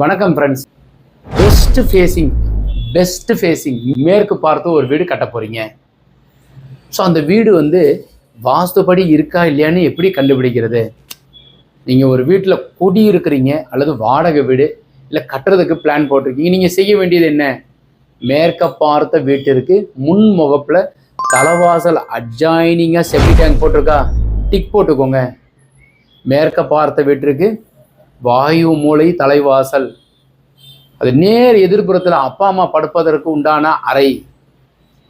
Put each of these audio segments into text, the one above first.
வணக்கம் friends best facing best facing மேற்கு பார்த்து ஒரு வீடு கட்ட போகிறீங்க ஸோ அந்த வீடு வந்து வாஸ்துப்படி இருக்கா இல்லையான்னு எப்படி கண்டுபிடிக்கிறது? நீங்கள் ஒரு வீட்டில் குடி இருக்கிறீங்க அல்லது வாடகை வீடு இல்லை கட்டுறதுக்கு பிளான் போட்டிருக்கீங்க நீங்கள் செய்ய வேண்டியது என்ன? மேற்க பார்த்த வீட்டிற்கு முன் முகப்பில் தலைவாசல் அட்ஜாயினிங்காக செப்டி டேங்க் போட்டிருக்கா? டிக் போட்டுக்கோங்க. மேற்க பார்த்த வீட்டிற்கு வாயு மூலை தலைவாசல். அது நேர் எதிர்ப்புறத்தில் அப்பா அம்மா படுப்பதற்கு உண்டான அறை.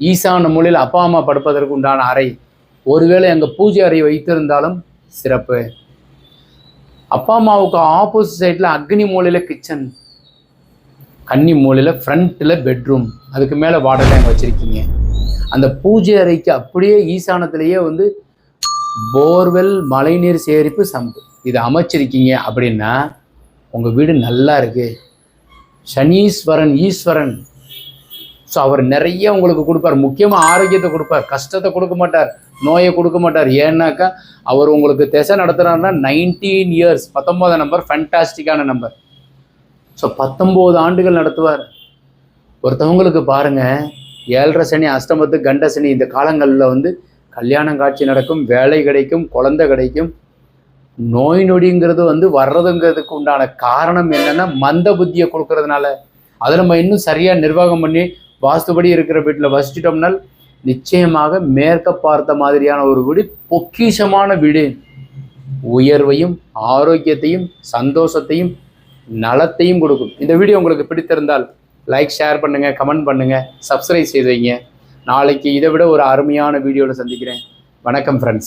ஈசான மூலையில் அப்பா அம்மா படுப்பதற்கு உண்டான அறை. ஒருவேளை அங்கே பூஜை அறை வைத்திருந்தாலும் சிறப்பு. அப்பா அம்மாவுக்கு ஆப்போசிட் சைடில் அக்னி மூலையில் கிச்சன் கன்னி மூலையில் ஃப்ரண்ட்டில் பெட்ரூம் அதுக்கு மேலே வாடகை அங்கே வச்சுருக்கீங்க. அந்த பூஜை அறைக்கு அப்படியே ஈசானத்திலேயே வந்து போர்வெல் மழைநீர் சேகரிப்பு சம்பு இதை அமைச்சிருக்கீங்க அப்படின்னா உங்கள் வீடு நல்லா இருக்கு. சனீஸ்வரன் ஈஸ்வரன். ஸோ அவர் நிறைய உங்களுக்கு கொடுப்பார். முக்கியமாக ஆரோக்கியத்தை கொடுப்பார். கஷ்டத்தை கொடுக்க மாட்டார். நோயை கொடுக்க மாட்டார். ஏன்னாக்கா அவர் உங்களுக்கு திசை நடத்துகிறாருன்னா நைன்டீன் இயர்ஸ் பத்தொம்போது நம்பர் ஃபண்டாஸ்டிக்கான நம்பர் ஸோ பத்தொம்போது ஆண்டுகள் நடத்துவார். ஒருத்தவங்களுக்கு பாருங்கள் ஏழரை சனி அஷ்டமத்து கண்ட சனி இந்த காலங்களில் வந்து கல்யாணம் காட்சி நடக்கும் வேலை கிடைக்கும் குழந்தை கிடைக்கும். நோய் நொடிங்கிறது வந்து வர்றதுங்கிறதுக்கு உண்டான காரணம் என்னன்னா மந்த புத்தியை கொடுக்கறதுனால. அதை நம்ம இன்னும் சரியாக நிர்வாகம் பண்ணி வாஸ்துபடி இருக்கிற வீட்டில் வசிச்சிட்டோம்னால் நிச்சயமாக மேற்க பார்த்த மாதிரியான ஒரு வீடு பொக்கிஷமான வீடு. உயர்வையும் ஆரோக்கியத்தையும் சந்தோஷத்தையும் நலத்தையும் கொடுக்கும். இந்த வீடியோ உங்களுக்கு பிடித்திருந்தால் லைக் ஷேர் பண்ணுங்கள் கமெண்ட் பண்ணுங்கள் சப்ஸ்கிரைப் செய்து வைங்க. நாளைக்கு இதை விட ஒரு அருமையான வீடியோவில் சந்திக்கிறேன். வணக்கம் ஃப்ரெண்ட்ஸ்